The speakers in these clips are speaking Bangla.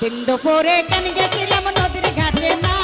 বিন্দু পরে কেন গেছিলাম নদীর ঘাটে না?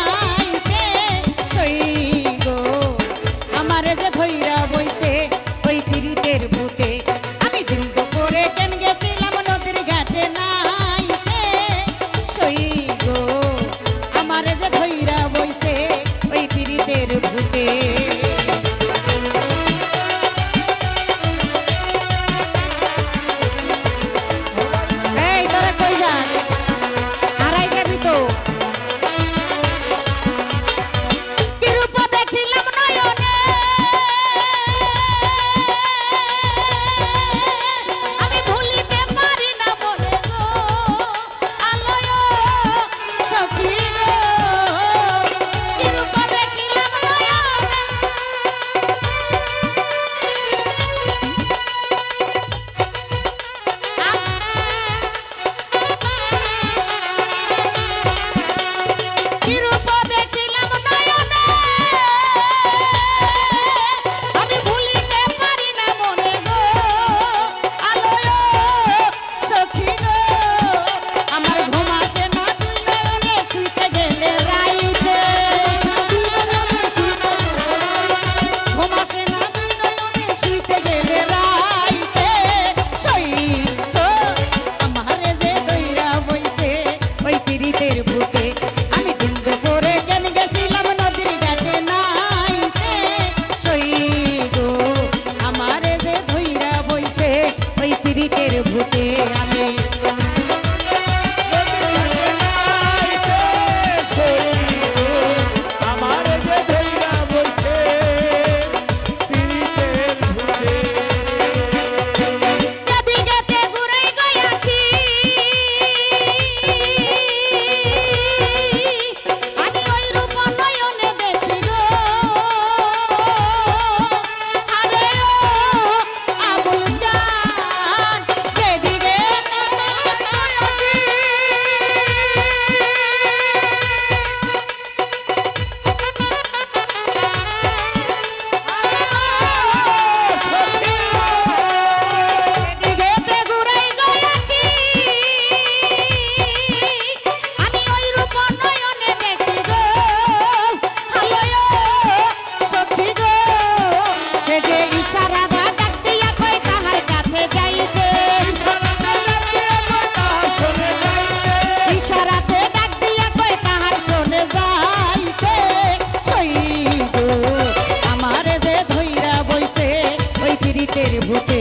পীড়িতের ভূতে।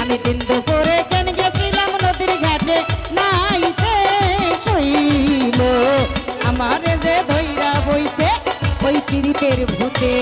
আমি দিন দুপুরে কেন গেছিলাম নদীর ঘাটে? নাইতে শৈল। আমার যে ধৈরা বইছে, ওই পীড়িতের ভূতে।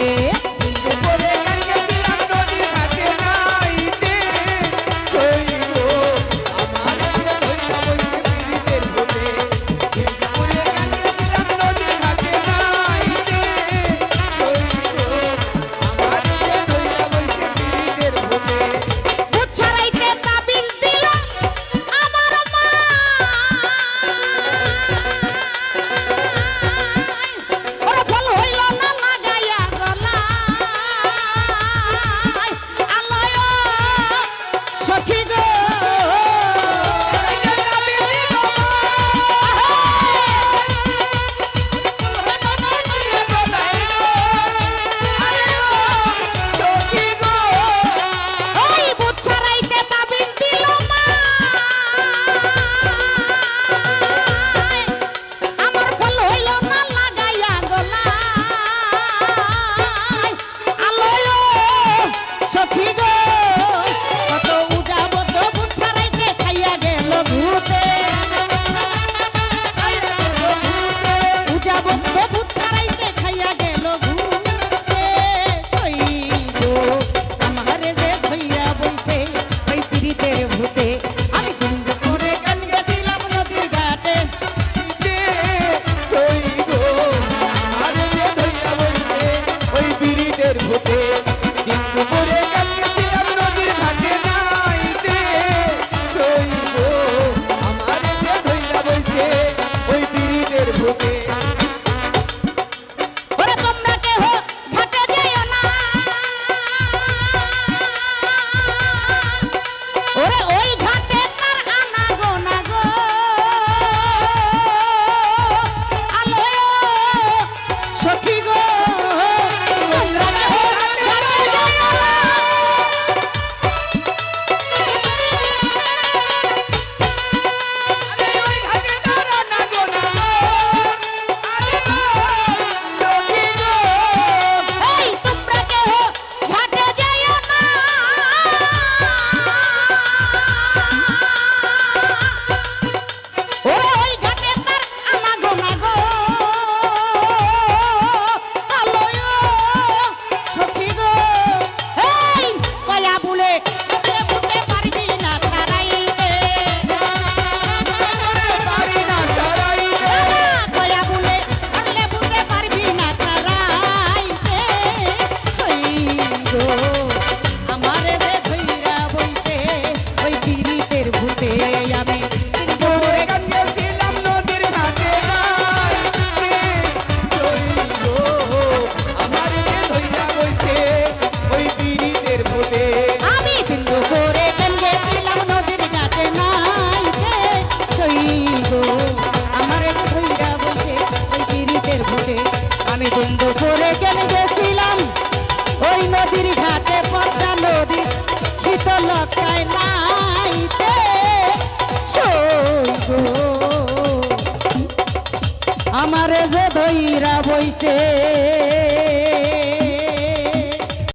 আমারে যে দইরা বইছে